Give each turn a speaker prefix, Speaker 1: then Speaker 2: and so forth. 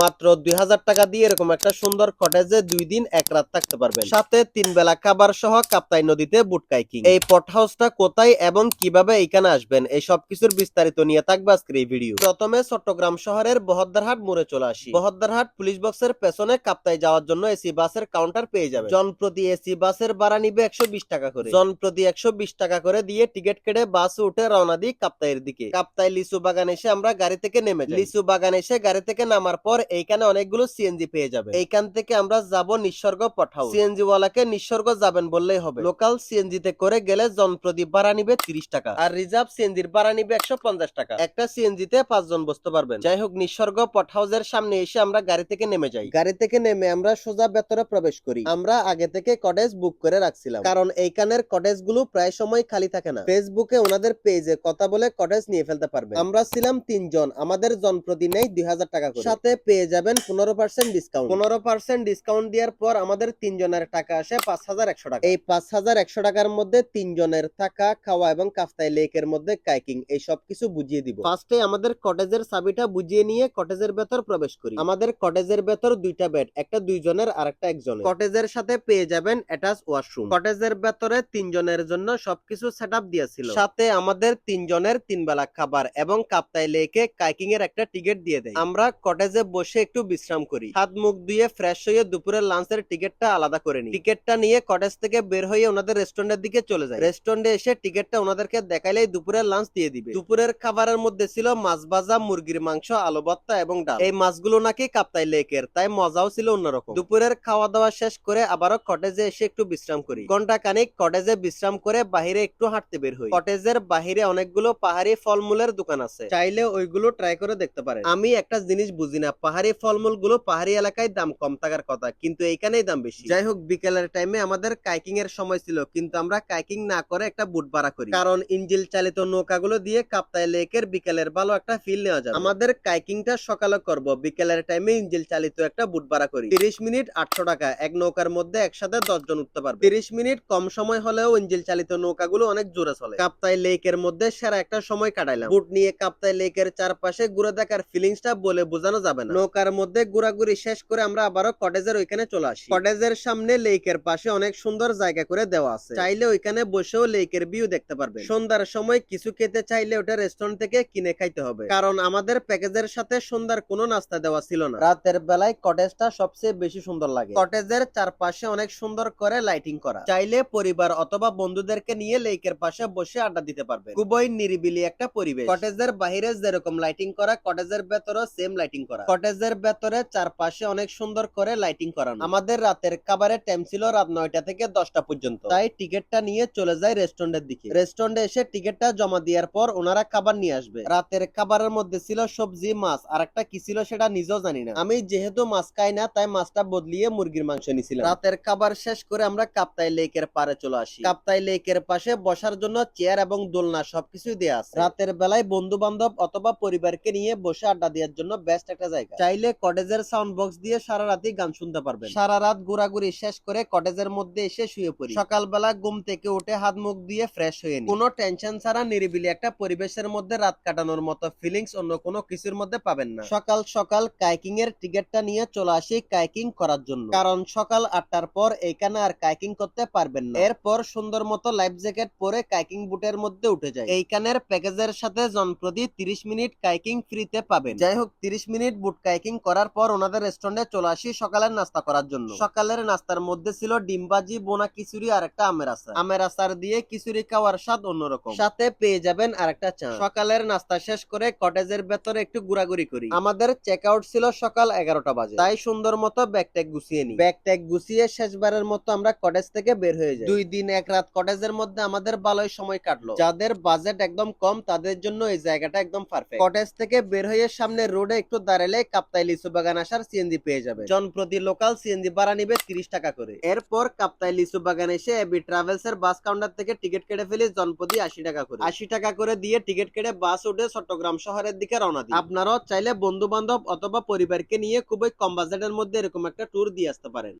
Speaker 1: মাত্র দুই হাজার টাকা দিয়ে এরকম একটা সুন্দর কটেজে দুই দিন এক রাত থাকতে পারবেন। সাথে তিন বেলা খাবার সহ কাপ্তাই নদীতে বুট কাইকিং। এই পট হাউসটা কোথায় এবং কীভাবে এখানে আসবেন, এই সব কিছুর বিস্তারিত নিয়ে থাকবে আজকের এই ভিডিও প্রথমে চট্টগ্রাম শহরের বহদ্দারহাট মোড়ে চলে আসি। বহদ্দারহাট পুলিশ বক্সের পেছনে কাপ্তাই যাওয়ার জন্য এসি বাসের কাউন্টার পেয়ে যাবে জন প্রতি এসি বাসের ভাড়া নিবে একশো বিশ টাকা করে। জন প্রতি একশো টাকা করে দিয়ে টিকিট কেটে বাসে উঠে রওনা দিই কাপ্তাইয়ের দিকে। কাপ্তাই লিচু বাগান এসে আমরা গাড়ি থেকে নেমে লিচু বাগান এসে গাড়ি থেকে নামার পর এইখানে অনেকগুলো সিএনজি পেয়ে যাবে। এইখান থেকে আমরা যাব নিঃস্বর্গ পঠাও। সিএনজি ওয়ালাকে নিঃস্বর্গ যাবেন বললেই হবে। লোকাল সিএনজি তে করে গেলে জনপ্রতি ভাড়া নিবে তিরিশ টাকা আর রিজার্ভ সিএনজির ভাড়া নিবে একশো পঞ্চাশ টাকা। একটা সিএনজি তে পাঁচজন বসতে পারবেন। যাই হোক নিঃস্বর্গ পট হাউসের সামনে এসে আমরা গাড়ি থেকে নেমে যাই। গাড়ি থেকে নেমে আমরা সোজা ভেতরে প্রবেশ করি। আমরা আগে থেকে কটেজ বুক করে রাখছিলাম। কারণ এইখানের কটেজগুলো প্রায় সময় খালি থাকে না। ফেসবুকে ওনাদের পেজে কথা বলে কটেজ নিয়ে ফেলতে পারবে আমরা ছিলাম তিনজন। আমাদের জন প্রতি নেই দুই হাজার টাকা করে। সাথে পেয়ে যাবেন পনেরো পার্সেন্ট ডিসকাউন্ট পনেরো পার্সেন্ট ডিসকাউন্ট দেওয়ার পর আমাদের তিনজনের টাকা আসে পাঁচ হাজার একশো টাকা। এই পাঁচ হাজার একশো টাকার মধ্যে তিনজনের থাকা খাওয়া এবং কাফতাই লেকের মধ্যে কাইকিং এই সব কিছু বুঝিয়ে দিব। ফার্স্টে আমাদের কটেজের চাবিটা বুঝিয়ে নিয়ে কটেজের ভেতর প্রবেশ করি। আমাদের কটেজের ভেতর দুইটা বেড একটা দুইজনের আর একটা একজনের। কটেজের সাথে পেয়ে যাবেন অ্যাটাচ ওয়াশরুম কটেজের ভেতরে তিনজনের জন্য সবকিছু সেট আপ দিয়েছিল সাথে আমাদের তিনজনের তিন বেলা খাবার এবং কাপ্তাই লেকে কাইকিং এর একটা টিকিট দিয়ে দেয়। আমরা কটেজে বসে একটু বিশ্রাম করি। হাত মুখ ধুয়ে ফ্রেশ হয়ে দুপুরের লাঞ্চের টিকিটটা আলাদা করে নিই। টিকিটটা নিয়ে কটেজ থেকে বের হয়ে ওনাদের রেস্টুরেন্টের দিকে চলে যায় রেস্টুরেন্টে এসে টিকিটটা ওনাদেরকে দেখাইলেই দুপুরের লাঞ্চ দিয়ে দিবে। দুপুরের খাবারের মধ্যে ছিল মাছ ভাজা, মুরগির মাংস, আলু ভর্তা এবং ডাল। এই মাছগুলো নাকি কাপ্তাই লেকের, তাই মজাও ছিল অন্যরকম। দুপুরের খাওয়া দাওয়া শেষ করে আবারও কটেজে এসে একটু বিশ্রাম করি। ঘণ্টা খানিক কটেজে বিশ্রাম করে বাহিরে একটু হাঁটতে বের হই। কটেজের বাহিরে অনেকগুলো পাহাড়ি ফলমূলের দোকান আছে। চাইলে ওইগুলো ট্রাই করে দেখতে পারেন। আমি একটা জিনিস বুঝি না পাহাড়ি ফলমূলগুলো পাহাড়ি এলাকায় দাম কম থাকার কথা কিন্তু এইখানেই দাম বেশি। যাই হোক বিকেলের টাইমে আমাদের কাইকিং এর সময় ছিল কিন্তু আমরা কাইকিং না করে একটা বুট ভাড়া করি। কারণ ইঞ্জিল চালিত নৌকাগুলো দিয়ে কাপ্তাই লেকের বিকেলের ভালো একটা ফিল নেওয়া যাবে। আমাদের কাইকিংটা সকালে করব বিকেলের টাইমে ইঞ্জিল চালিত একটা বুট ভাড়া করি। তিরিশ মিনিট আটশো টাকা এক নৌকার মধ্যে একসাথে দশ জন উঠতে পারবে। তিরিশ মিনিট কম সময় হলেও ইঞ্জিল চালিত নৌকাগুলো অনেক জোরে চলে। কাপ্তাই লেকের মধ্যে সেরা একটা সময় কাটাইলাম। বুট নিয়ে কাপ্তাই লেকের চারপাশে ঘুরে দেখার ফিলিংসটা বলে বোঝানো যাবে না। নৌকার মধ্যে ঘোরাঘুরি শেষ করে আমরা আবারও কটেজের ওইখানে চলে আসি। কটেজের সামনে লেকের পাশে অনেক সুন্দর জায়গা করে দেওয়া আছে। চাইলে ওইখানে বসেও লেকের ভিউ দেখতে পারবে সন্ধ্যার সময় কিছু খেতে চাইলে ওটা রেস্টুরেন্ট থেকে কিনে খাইতে হবে। কারণ আমাদের প্যাকেজের সাথে সন্ধ্যার কোনো নাস্তা দেওয়া ছিল না। রাতের বেলায় কটেজটা সবচেয়ে বেশি সুন্দর লাগে। কটেজের চারপাশে অনেক সুন্দর করে লাইটিং করা। চাইলে পরিবার অথবা বন্ধুদেরকে নিয়ে লেকের পাশে বসে আড্ডা দিতে পারবে খুবই নিরিবিলি একটা পরিবেশ। কটেজের বাহিরে যেরকম লাইটিং করা কটেজের ভেতরও সেম লাইটিং করা। কটেজের ভেতরে চারপাশে অনেক সুন্দর করে লাইটিং করানো। আমাদের রাতের খাবারের টাইম ছিল রাত নয়টা থেকে দশটা পর্যন্ত। তাই টিকিটটা নিয়ে চলে যায় রেস্টুরেন্টের দিকে। রেস্টুরেন্টে এসে টিকিটটা জমা দেওয়ার পর ওনারা খাবার নিয়ে আসবে। রাতের খাবারের মধ্যে ছিল সবজি, মাছ, আর একটা কি ছিল সেটা নিজেও জানি না। আমি যেহেতু মাছ খাই না, তাই মাছটা বদলিয়ে মুরগির মাংস নিছিলাম। রাতের খাবার শেষ করে আমরা কাপ্তাই লেকের পারে চলে আসি। কাপ্তাই লেকের পাশে বসার জন্য চেয়ার এবং দোলনা সবকিছুই দেওয়া আছে। রাতের বেলায় বন্ধু বান্ধব অথবা পরিবারকে নিয়ে বসে আড্ডা দেওয়ার জন্য বেস্ট একটা জায়গা। চাইলে কটেজের সাউন্ড বক্স দিয়ে সারা রাতই গান শুনতে পারবেন। সারা রাত ঘোরাঘুরি শেষ করে কটেজের মধ্যে এসে শুয়ে পড়ি। সকালবেলা ঘুম থেকে উঠে হাত মুখ দিয়ে ফ্রেশ হয়ে নি কোনো টেনশন ছাড়া নিরিবিলি একটা পরিবেশের মধ্যে রাত কাটানোর মতো ফিলিংস অন্য কোনো কিছুর মধ্যে পাবেন না। সকাল সকাল কাইকিং এর টিকিটটা নিয়ে চলে আসি কাইকিং করার জন্য। কারণ সকাল আটটার পর এইখানে আর কাইকিং করতে পারবেন না। এরপর সুন্দর মতো লাইফ জ্যাকেট পরে কাইকিং বুটের মধ্যে উঠে যায় এইখানের প্যাকেজের সাথে জনপ্রতি তিরিশ মিনিট কাইকিং ফ্রিতে পাবেন। যাই হোক তিরিশ মিনিট বুট কাইকিং করার পর ওনাদের রেস্টুরেন্টে চলে আসি সকালের নাস্তা করার জন্য। সকালের নাস্তার মধ্যে ছিল ডিমবাজি বোনা খিচুড়ি আর একটা আমের আচার। আমের আচার দিয়ে খিচুড়ি খাওয়ার স্বাদ অন্যরকম। সাথে পেয়ে যাবেন আর একটা চা। সকালের নাস্তা শেষ করে কটেজের ভেতরে একটু ঘোরাঘুরি করি। আমাদের চেক আউট ছিল সকাল এগারোটা বাজে। তাই সুন্দর মতো ব্যাগ ট্যাগ গুছিয়ে নি ব্যাগ ট্যাগ গুছিয়ে শেষবারের মতো আমরা কটেজ থেকে বের হয়ে যাই। দুই দিন এক রাত কটেজের মধ্যে আমাদের ভালোই সময় কাটলো। যাদের বাজেট একদম কম, তাদের জন্য এই জায়গাটা একদম পারফেক্ট কটেজ থেকে বের হয়ে সামনে রোডে একটু দাঁড়ালে কাপ্তাই লিচু বাগান আসার সিএনজি পেয়ে যাবে। জনপ্রতি লোকাল সিএনজি ভাড়া নিবে তিরিশ টাকা করে। এরপর কাপ্তাই লিচু বাগান এসে এবি ট্রাভেলস এর বাস কাউন্টার থেকে টিকিট কেটে ফেলি জনপ্রতি আশি টাকা করে। আশি টাকা করে দিয়ে টিকিট কেটে বাস উঠে চট্টগ্রাম শহরের দিকে রওনা দিই আপনারাও চাইলে বন্ধু বান্ধব অথবা পরিবারকে নিয়ে খুবই কম বাজেটের মধ্যে এরকম একটা ট্যুর দিয়ে আসতে পারেন।